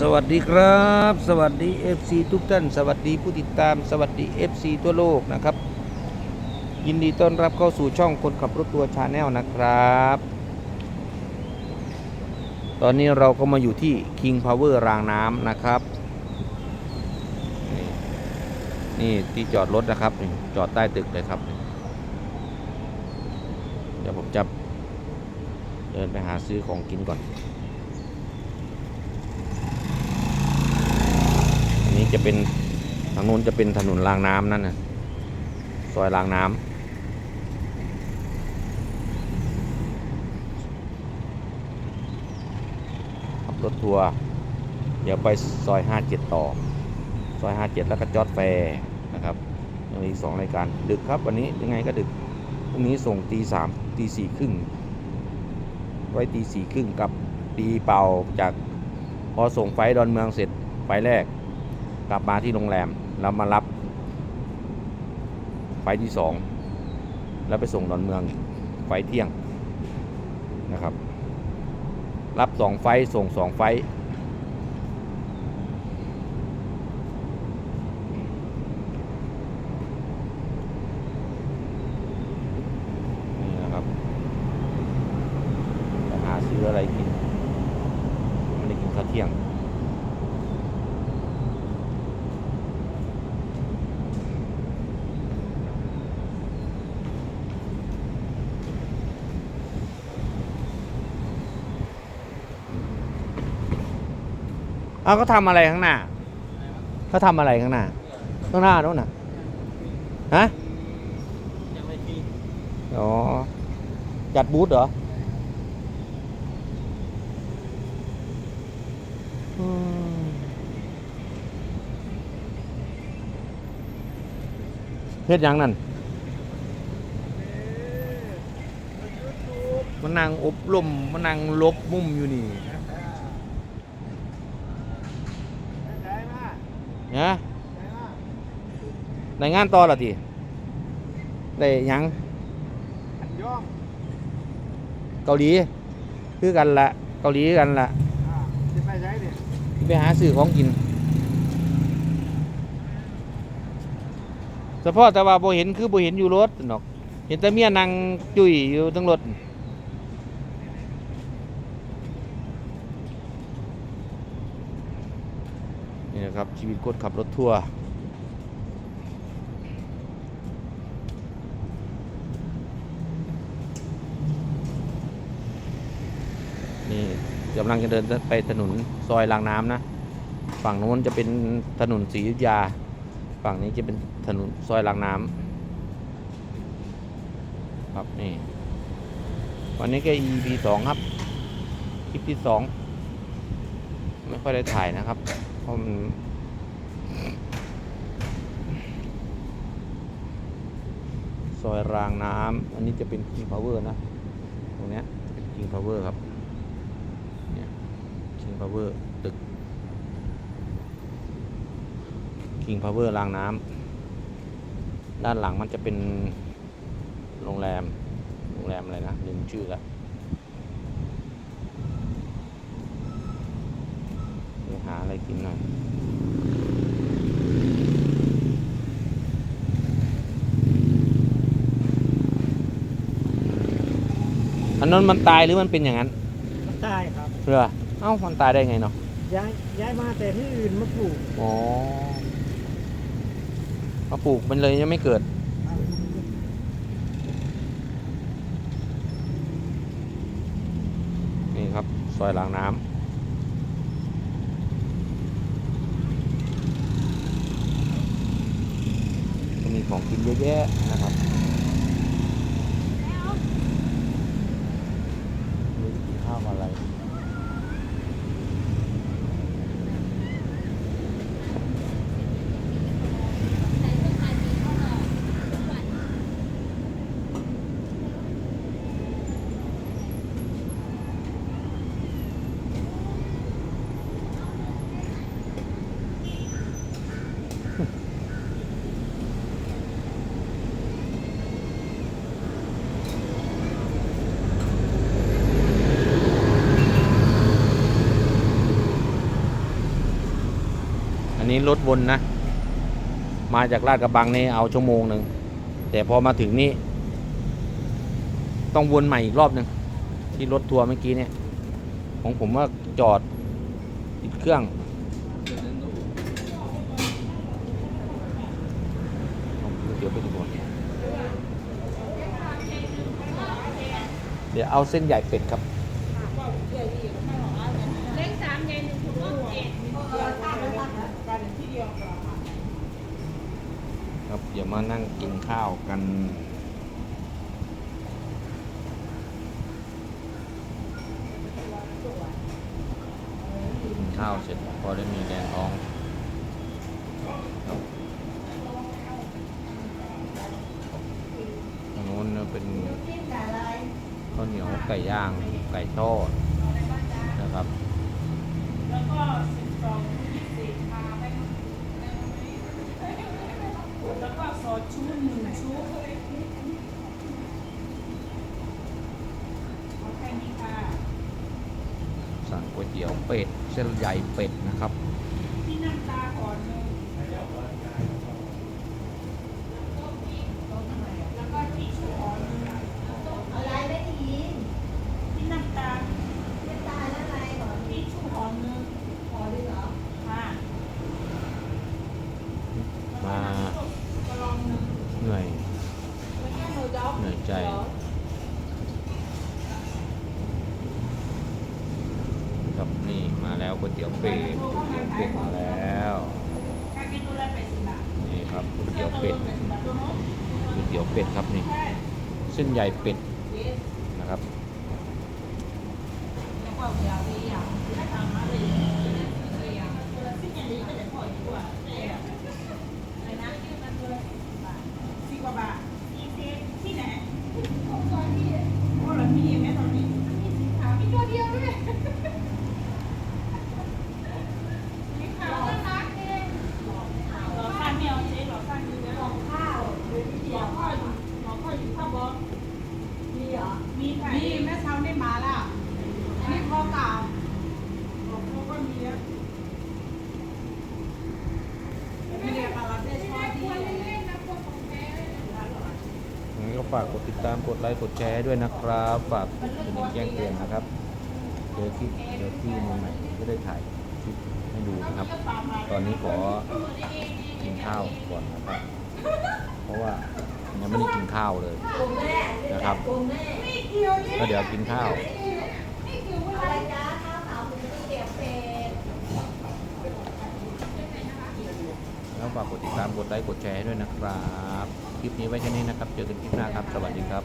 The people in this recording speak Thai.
สวัสดีครับ สวัสดี FC ทุกท่าน สวัสดีผู้ติดตาม สวัสดี FC ทั่วโลกนะครับ ยินดีต้อนรับเข้าสู่ช่องคนขับรถตัวชาแนลนะครับ ตอนนี้เราก็มาอยู่ที่ King Power รางน้ำนะครับ นี่ที่จอดรถนะครับ จอดใต้ตึกเลยครับ เดี๋ยวผมจะเดินไปหาซื้อของกินก่อน นี้จะเป็นทางโน้นจะเป็นถนนรางน้ำนั่นนะซอยรางน้ำขับรถทัวร์เดี๋ยวไปซอย 57 ต่อ ซอย 57 แล้วก็จอดแฟร์นะครับยังมีสองรายการ ดึกครับวันนี้ยังไงก็ดึกพรุ่งนี้ส่งตีสามตีสี่ครึ่งไว้ตีสี่ครึ่งกับตีเป่าจากพอส่งไฟดอนเมืองเสร็จไฟแรก กลับมาที่โรงแรมแล้วมารับไฟที่สองแล้วไปส่งดอนเมืองไฟเที่ยงนะครับ รับสองไฟส่งสองไฟนี่นะครับจะหาซื้ออะไรกินไม่ได้กินข้าวเที่ยง เอาเขาทำอะไรข้างหน้าเขาทำอะไรข้างหน้าข้างหน้าโน้นน่ะฮะอ๋อจัดบูธเหรอเฮ็ดยังนั่น มันนั่งอบรมมันนั่งลบมุมอยู่นี่ ได้มา ฮะได้มาได้งานต่อและทีได้หยังอันย่องเกาหลี คือกันละเกาหลีคือกันละอ่าจะไปใช้ดิไปหาซื้อของกินเฉพาะแต่ว่าบ่เห็นคือบ่เห็นอยู่รถนอก เห็นแต่เมียนั่งจุยอยู่ทั้งรถ นะครับชีวิตคนขับรถทัวร์นี่กำลังจะเดินไปถนนซอยรางน้ำนะ ฝั่งโน้นจะเป็นถนนศรีอยุธยา ฝั่งนี้จะเป็นถนนซอยรางน้ำครับนี่วันนี้ก็ EP สองครับคลิปที่สองไม่ค่อยได้ถ่ายนะครับเพราะมัน อยรางน้ำอันนี้จะเป็น King Power นะ ตรงเนี้ยเป็น King Power ครับ เนี่ย King Power ตึก King Power รางน้ำด้านหลังมันจะเป็นโรงแรม โรงแรมอะไรนะลืมชื่อล้วไปหาอะไรกินหน่อย นนั้นมันตายหรือมันเป็นอย่างนั้นมันตายครับเหรอเอ้ามันตายได้ไงเนาะย้ายย้ายมาแต่ที่อื่นมาปลูกอ๋อมาปลูกมันเลยยังไม่เกิด นี่ครับซอยรางน้ำก็มีของกินเยอะแยะนะครับ ทำอะไร นี้รถวนนะ มาจากลาดกระบังนี่เอาชั่วโมงหนึ่ง แต่พอมาถึงนี่ ต้องวนใหม่อีกรอบหนึ่งที่รถทัวร์เมื่อกี้เนี่ย ของผมว่าจอดติดเครื่องเดี๋ยวไปดูก่อนเดี๋ยวเอาเส้นใหญ่เป็ดครับ เล็กสามใหญ่หนึ่งถุงก็เจ็ด ครับเดี๋ ยวมานั่งกินข้าวกัน กินข้าวเสร็จพอได้มีแรงท้องตรงนู้นเนี่ยเป็นข้าวเหนียวไก่ย่างไก่ทอดนะครับ แล้วก็สิบสอง แล้วก็ซอสชูหนึ่งชุดเอาแค่นี้ค่ะสั่งก๋วยเตี๋ยวเป็ดเส้นใหญ่เป็ดนะครับ ที่น้ำตาก่อนเลยแล้วก็ที่ชูอ่อนหนึ่ง อะไรไม่ได้ยิน ที่น้ำตาล ไม่ตายแล้วอะไรก่อน ที่ชูอ่อนหนึ่ง พอดีเหรอ ค่ะ มา ก็ลองหนึ่ง เหนื่อย แล้วก็หนูจ๊อบ เหนื่อยใจ ครับนี่มาแล้วก๋วยเตี๋ยวเป็ดก๋วยเตี๋ยวเป็ดมาแล้วนี่ครับก๋วยเตี๋ยวเป็ดก๋วยเตี๋ยวเป็ดครับนี่เส้นใหญ่เป็ดนะครับ แล้วก็ยาวดีอย่างไม่ทำอะไรอย่างเงี้ยอะไรอย่างเงี้ยสิ่งอย่างนี้ก็จะพออยู่อะเนี่ยอะไรนะที่มันตัวละสิบบาทสิบกว่าบาทที่เซฟที่ไหนของตอนที่โอ้เรามีไหมตอนนี้มีสินค้ามีตัวเดียวด้วยมีขาวน่ารักเองหล่อข้างไม่เอาเจ๊หล่อข้างอยู่นะหล่อข้าวหรือที่เดียวข้าวอยู่หล่อข้าวอยู่ข้าวบอส มีเหรอ มีค่ะ นี่แม่เช้าได้มาแล้วนี่พ่อเก่าของเขาก็มีแล้วไม่เรียกมารับได้ชอบดีงั้นก็ฝากกดติดตามกดไลค์กดแชร์ให้ด้วยนะครับ ฝากกระดิ่งแจ้งเตือนนะครับเจอคลิปเจอที่ใหม่ๆก็ได้ถ่ายคลิปให้ดูนะครับ ตอนนี้ขอกินข้าวก่อนนะครับ เพราะว่ายังไม่ได้กินข้าวเลยกลุ่มแม่นะครับ ก็เดี๋ยวกินข้าวแล้วฝากกดติดตามกดไลค์กดแชร์ให้ด้วยนะครับ คลิปนี้ไว้แค่นี้นะครับ เจอกันคลิปหน้าครับ สวัสดีครับ